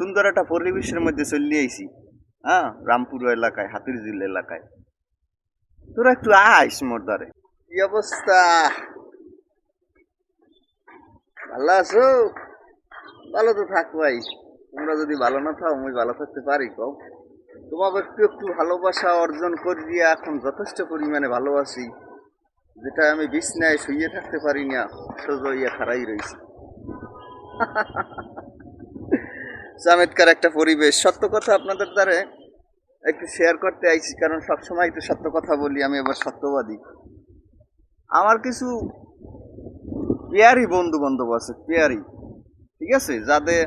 সুন্দর একটা পরিবেশের মধ্যে চলে আইছি হ্যাঁ? রামপুর এলাকায়, হাতিরঝিল এলাকায়। তোরা একটু আইস মোর দ্বারে। কি অবস্থা? ভালো আছো? ভালো তো থাকবাই তোমরা যদি ভালো না থাও, আমি ভালো থাকতে পারি কম তোমাকে একটু একটু ভালোবাসা অর্জন করিয়া এখন যথেষ্ট পরিমাণে ভালোবাসি, যেটা আমি বিছনায় শুয়ে থাকতে পারি না, সোজা ইয়া খারাই রয়েছি চমৎকার একটা পরিবেশ। সত্য কথা আপনাদের দ্বারে একটু শেয়ার করতে আইছি, কারণ সবসময় একটু সত্য কথা বলি, আমি এবার সত্যবাদী। আমার কিছু পেয়ারি বন্ধু বান্ধব আছে, পেয়ারি, ঠিক আছে? যাদের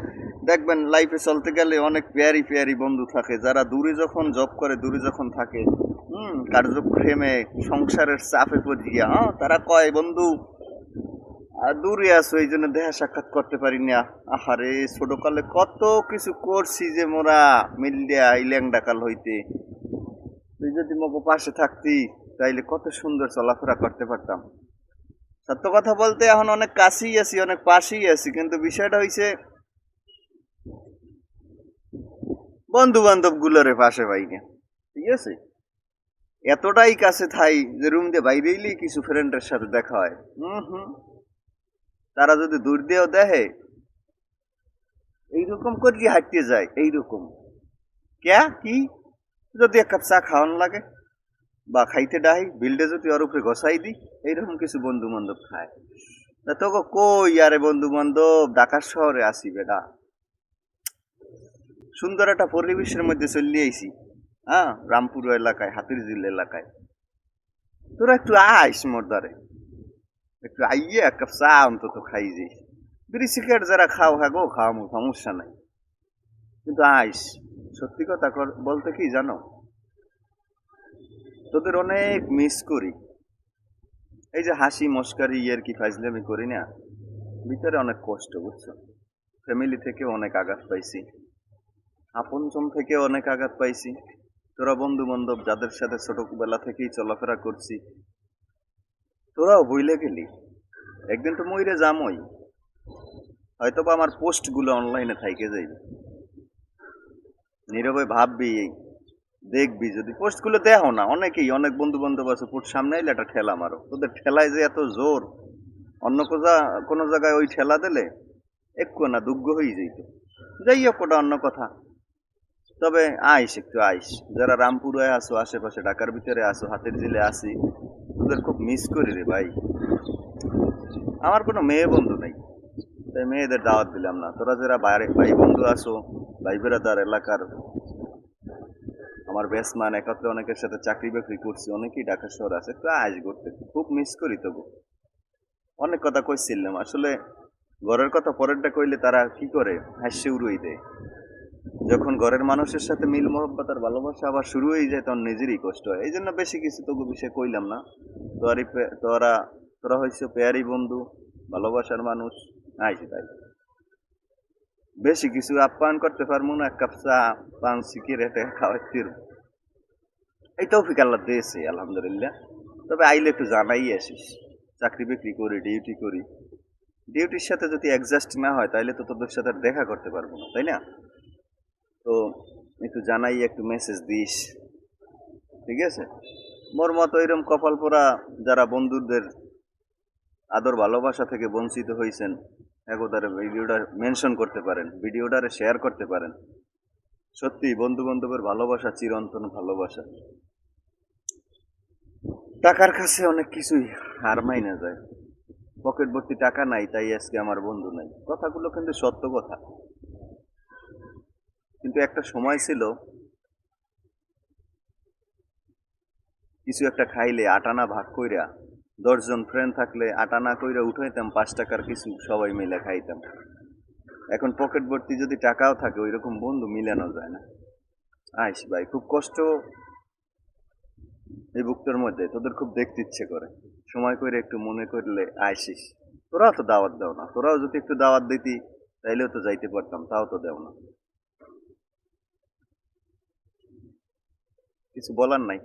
দেখবেন লাইফে চলতে গেলে অনেক পেয়ারি পেয়ারি বন্ধু থাকে। যারা দূরে যখন জব করে, দূরে যখন থাকে, হুম, কার্যক্রমে সংসারের চাপে পড়িয়া হ্যাঁ তারা কয়, বন্ধু আর দূরে আছো, এই জন্য দেখা সাক্ষাৎ করতে পারি না। আহারে, ছোটকালে কত কিছু করছি যে মোরা মিলিয়া এই ল্যাংডাকাল হইতে। তুই যদি মগো পাশে থাকতি, তাইলে কত সুন্দর চলাফেরা করতে পারতাম। সত্য কথা বলতে, এখন অনেক কাছেই আছি, অনেক পাশেই আছি, কিন্তু বিষয়টা হইছে বন্ধু বান্ধব গুলোরে পাশে পাই না। ঠিক আছে? এতটাই কাছে থাই যে রুম দিয়ে বাইরে এলেই কিছু ফ্রেন্ডের সাথে দেখা হয়। হুম হুম। তারা যদি দূর দিয়েও দেখে, এইরকম করি হাঁটতে যায়? এইরকম। ক্যা? কি? যদি এক কাপ চা খাওয়ানো লাগে, বা খাইতে ডাই বিল্ডে যদি ওর উপরে ঘষাই দিই, এইরকম কিছু বন্ধু বান্ধব খায়। তা তোকে কই আরে বন্ধু বান্ধব ঢাকা শহরে আসি বেটা। সুন্দর একটা পরিবেশের মধ্যে চলে আইছি হ্যাঁ? রামপুর এলাকায়, হাতিরঝিল এলাকায়। তোরা একটু আইস মোর দ্বারে। একটু আইয়ে এক কাপ চা অন্তত খাই যাইস বিড়ি সিগারেট যারা খাও হ্যাঁ গো, খাওয়ামো, সমস্যা নাই। কিন্তু আইস, সত্যি কথা বলতে কি জানো? তোদের অনেক মিস করি। এই যে হাসি, মস্কারি, ইয়ের কি ফাইজলামি করি না? ভিতরে অনেক কষ্ট, বুঝছ? ফ্যামিলি থেকে অনেক আঘাত পাইছি। আপন আপনজন থেকে অনেক আঘাত পাইছি। তোরা বন্ধু বান্ধব যাদের সাথে ছোটবেলা থেকেই চলাফেরা করছি তোরাও বইলে গেলি। একদিন তো মইরে যামই। হয়তো বা আমার পোস্টগুলো অনলাইনে থাইকে যাইবে। নীরবে ভাববি, দেখবি, যদি পোস্টগুলো দেখো না, অনেকেই, অনেক বন্ধু বান্ধব আছে পোস্ট সামনে এলে একটা ঠেলা মারো। তোদের ঠেলায় যে এত জোর, অন্য কোজা, কোনো জায়গায় ওই ঠেলা দিলে একটু না দুগ্গ হয়ে যাইত। যাই হোক ওটা অন্য কথা। তবে আইস একটু আইস। যারা রামপুরে আসো আশেপাশে ঢাকার ভিতরে আসো হাতের জিলে আসি তোদের খুব মিস করি রে ভাই। আমার কোনো মেয়ে বন্ধু নেই। তাই মেয়েদের দাওয়াত দিলাম না। তোরা যারা বাইরে ভাই বন্ধু আসো ভাই বেড়াদার এলাকার আমার বেসমান একত্রে অনেকের সাথে চাকরি বাকরি করছি, অনেকেই ঢাকা শহর আছে একটু আইস করতে খুব মিস করি তবু। অনেক কথা কইছিলাম। আসলে ঘরের কথা পরেরটা কইলে তারা কি করে? হাসি উড়ুই দেয়। যখন ঘরের মানুষের সাথে মিল মহব্বত আর ভালোবাসা আবার শুরু হয়ে যায়, তখন নিজেরই কষ্ট হয়। এই জন্য বেশি কিছু তবু বিষয়ে কইলাম না। তোরাই তোরা তোরা হয়েছে পেয়ারি বন্ধু, ভালোবাসার মানুষ। আইসি তাই বেশি কিছু আপ্যায়ন করতে পারব না, এক কাপ চা, পান, সিগারেটে খাওয়াইতে এই তৌফিক আল্লাহ দিয়েছে, আলহামদুলিল্লাহ। তবে আইলে একটু জানাই আসিস। চাকরি বিক্রি করি ডিউটি করি। ডিউটির সাথে যদি অ্যাডজাস্ট না হয় তাহলে তো তোদের সাথে দেখা করতে পারব না, তাই না? তো একটু জানাই একটু মেসেজ দিস। ঠিক আছে? মোর মতো এরকম কপাল পোড়া যারা বন্ধুদের আদর ভালোবাসা থেকে বঞ্চিত হয়েছেন একদারে ভিডিওটা মেনশন করতে পারেন, ভিডিওটারে শেয়ার করতে পারেন। সত্যি বন্ধু বান্ধবের ভালোবাসা চিরন্তন ভালোবাসা। টাকার কাছে অনেক কিছুই হার মাইনা যায়। পকেট ভর্তি টাকা নাই, তাই আজকে আমার বন্ধু নাই। কথাগুলো কিন্তু সত্য কথা। কিন্তু একটা সময় ছিল কিছু একটা খাইলে আটানা ভাগ কইরা, দশজন ফ্রেন্ড থাকলে আটানা কইরা উঠাইতাম, পাঁচ টাকার কিছু সবাই মিলে খাইতাম। এখন পকেট ভর্তি যদি টাকাও থাকে ওই রকম বন্ধু মিলানো যায় না। আইস ভাই, খুব কষ্ট এই বুকটার মধ্যে, তোদের খুব দেখতে ইচ্ছে করে। সময় করে একটু মনে করলে আইসিস। তোরাও তো দাওয়াত দাও না। তোরাও যদি একটু দাওয়াত দিতি, তাইলেও তো যাইতে পারতাম, তাও তো দেও না। কিছু বলার নাই।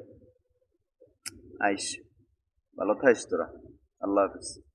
আইস। ভালো থাকিস তোরা। আল্লাহ হাফিজ।